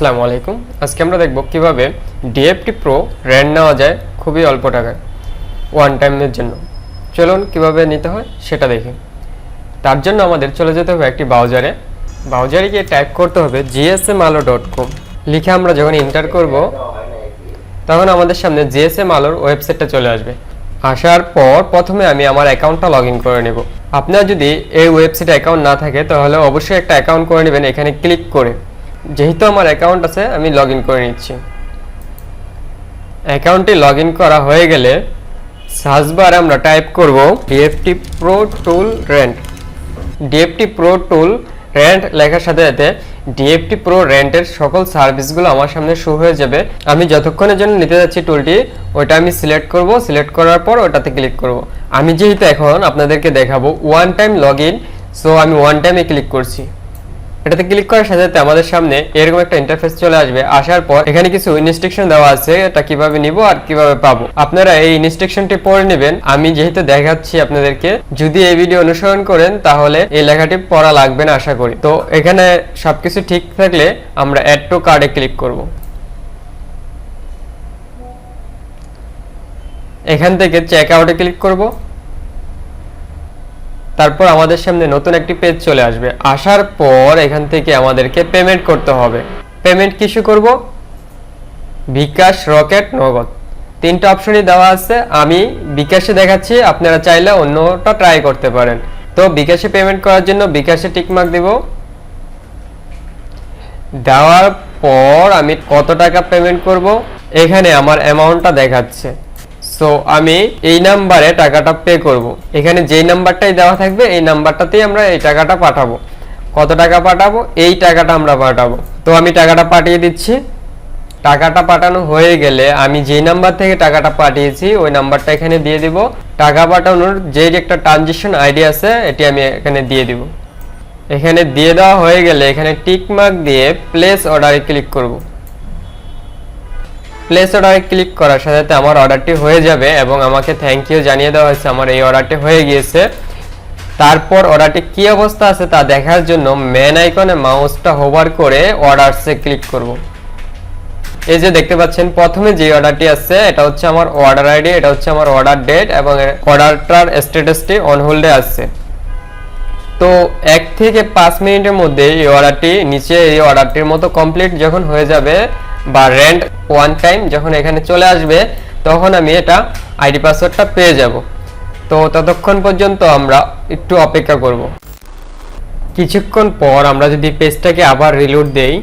আসসালামু আলাইকুম। আজকে আমরা দেখব কীভাবে ডিএফটি প্রো র্যান্ড নেওয়া যায় খুবই অল্প টাকায় ওয়ান টাইমের জন্য। চলুন কীভাবে নিতে হয় সেটা দেখি। তার জন্য আমাদের চলে যেতে হবে একটি ব্রাউজারে ব্রাউজারে গিয়ে টাইপ করতে হবে জিএসএম আলো ডট কম লিখে আমরা যখন এন্টার করব, তখন আমাদের সামনে জিএসএম আলোর ওয়েবসাইটটা চলে আসবে। আসার পর প্রথমে আমি আমার অ্যাকাউন্টটা লগ ইন করে নেব। আপনার যদি এই ওয়েবসাইটে অ্যাকাউন্ট না থাকে, তাহলে অবশ্যই একটা অ্যাকাউন্ট করে নেবেন, এখানে ক্লিক করে। যেহেতু আমার অ্যাকাউন্ট আছে, আমি লগ ইন করে নিচ্ছি। অ্যাকাউন্টটি লগ ইন করা হয়ে গেলে সার্চ বারে আমরা টাইপ করব DFT pro tool rent DFT pro tool rent লেখার সাথে সাথে ডিএফটি প্রো রেন্টের সকল সার্ভিসগুলো আমার সামনে শো হয়ে যাবে। আমি যতক্ষণের জন্য নিতে যাচ্ছি টুলটি ওটা আমি সিলেক্ট করব। সিলেক্ট করার পর ওটাতে ক্লিক করব। আমি যেহেতু এখন আপনাদেরকে দেখাবো one time log in so আমি ওয়ান টাইমে ক্লিক করছি। এটাতে ক্লিক করার সাথে সাথে আমাদের সামনে এরকম একটা ইন্টারফেস চলে আসবে। আসার পর এখানে কিছু ইনস্ট্রাকশন দেওয়া আছে, এটা কীভাবে নিব আর কীভাবে পাবো। আপনারা এই ইনস্ট্রাকশনটি পড়ে নেবেন। আমি যেহেতু দেখাচ্ছি আপনাদেরকে, যদি এই ভিডিও অনুসরণ করেন তাহলে এই লেখাটি পড়া লাগবে না, আশা করি। তো এখানে সবকিছু ঠিক থাকলে আমরা অ্যাড টু কার্ডে ক্লিক করব। এখান থেকে চেক আউটে ক্লিক করব। তারপর আমাদের সামনে নতুন একটি পেজ চলে আসবে। আসার পর এখান থেকে আমাদেরকে পেমেন্ট করতে হবে। পেমেন্ট কিছু করব? বিকাশ রকেট নগদ। তিনটা অপশনই দেওয়া আছে। আমি বিকাশে দেখাচ্ছি, আপনারা চাইলে অন্যটা ট্রাই করতে পারেন। তো বিকাশে পেমেন্ট করার জন্য বিকাশে টিকমার্ক দেব। দেওয়ার পর আমি কত টাকা পেমেন্ট করব? এখানে আমার অ্যামাউন্টটা দেখাচ্ছে। সো আমি এই নাম্বারে টাকাটা পে করব। এখানে যেই নাম্বারটাই দেওয়া থাকবে, এই নাম্বারটাতেই আমরা এই টাকাটা পাঠাবো। কত টাকা পাঠাবো? এই টাকাটা আমরা পাঠাবো। তো আমি টাকাটা পাঠিয়ে দিচ্ছি। টাকাটা পাঠানো হয়ে গেলে আমি যেই নাম্বার থেকে টাকাটা পাঠিয়েছি, ওই নাম্বারটা এখানে দিয়ে দিব। টাকা পাঠানোর যে একটা ট্রানজেকশন আইডি আছে, এটি আমি এখানে দিয়ে দিব। এখানে দিয়ে দেওয়া হয়ে গেলে এখানে টিক মার্ক দিয়ে প্লেস অর্ডারে ক্লিক করব। প্লেস অর্ডারে ক্লিক করার সাথে সাথে আমার অর্ডারটি হয়ে যাবে এবং আমাকে থ্যাংক ইউ জানিয়ে দেওয়া হয়েছে। আমার এই অর্ডারটি হয়ে গিয়েছে। তারপর অর্ডারটি কি অবস্থা আছে তা দেখার জন্য মেন আইকনে মাউসটা হোভার করে অর্ডারসে ক্লিক করব। এই যে দেখতে পাচ্ছেন, প্রথমে যে অর্ডারটি আছে, এটা হচ্ছে আমার অর্ডার আইডি এটা হচ্ছে আমার অর্ডার ডেট এবং অর্ডারটার স্ট্যাটাসটি অন হোল্ডে আছে। তো এক থেকে পাঁচ মিনিটের মধ্যে এই অর্ডারটি নিচে এই অর্ডারটির মতো কমপ্লিট যখন হয়ে যাবে বা রেন্ট ওয়ান টাইম যখন এখানে চলে আসবে, তখন আমি এটা আইডি পাসওয়ার্ডটা পেয়ে যাব। তো ততক্ষণ পর্যন্ত আমরা একটু অপেক্ষা করব। কিছুক্ষণ পর আমরা যদি পেজটাকে আবার রিলোড দেই,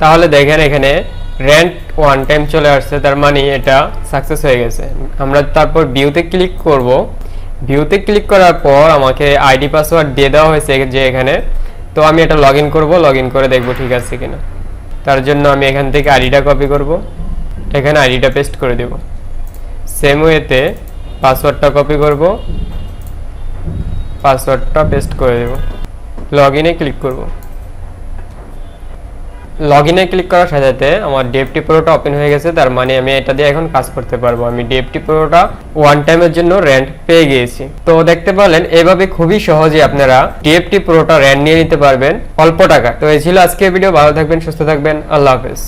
তাহলে দেখেন এখানে রেন্ট ওয়ান টাইম চলে আসছে, তার মানে এটা সাকসেস হয়ে গেছে। আমরা তারপর ভিউতে ক্লিক করব। ভিউতে ক্লিক করার পর আমাকে আইডি পাসওয়ার্ড দিয়ে দেওয়া হয়েছে যে এখানে। তো আমি এটা লগ ইন করব লগ ইন করে দেখব ঠিক আছে কিনা। তার জন্য আমি এখান থেকে আইডিটা কপি করব। এখানে আইডিটা পেস্ট করে দেব। সেম ওয়েতে পাসওয়ার্ডটা কপি করব। পাসওয়ার্ডটা পেস্ট করে দেব। লগ ইনে ক্লিক করব। লগ ইনে ক্লিক করার সাথে সাথে আমার ডিএফটি প্রোটা ওপেন হয়ে গেছে, তার মানে আমি এটা দিয়ে এখন কাজ করতে পারব। আমি ডিএফটি প্রোটা ওয়ান টাইমের জন্য রেন্ট পেয়ে গিয়েছি। তো দেখতে পারলেন, এভাবে খুবই সহজে আপনারা ডিএফটি প্রোটা র্যান্ট নিয়ে নিতে পারবেন অল্প টাকা। তো এই ছিল আজকের ভিডিও ভালো থাকবেন, সুস্থ থাকবেন, আল্লাহ হাফেজ।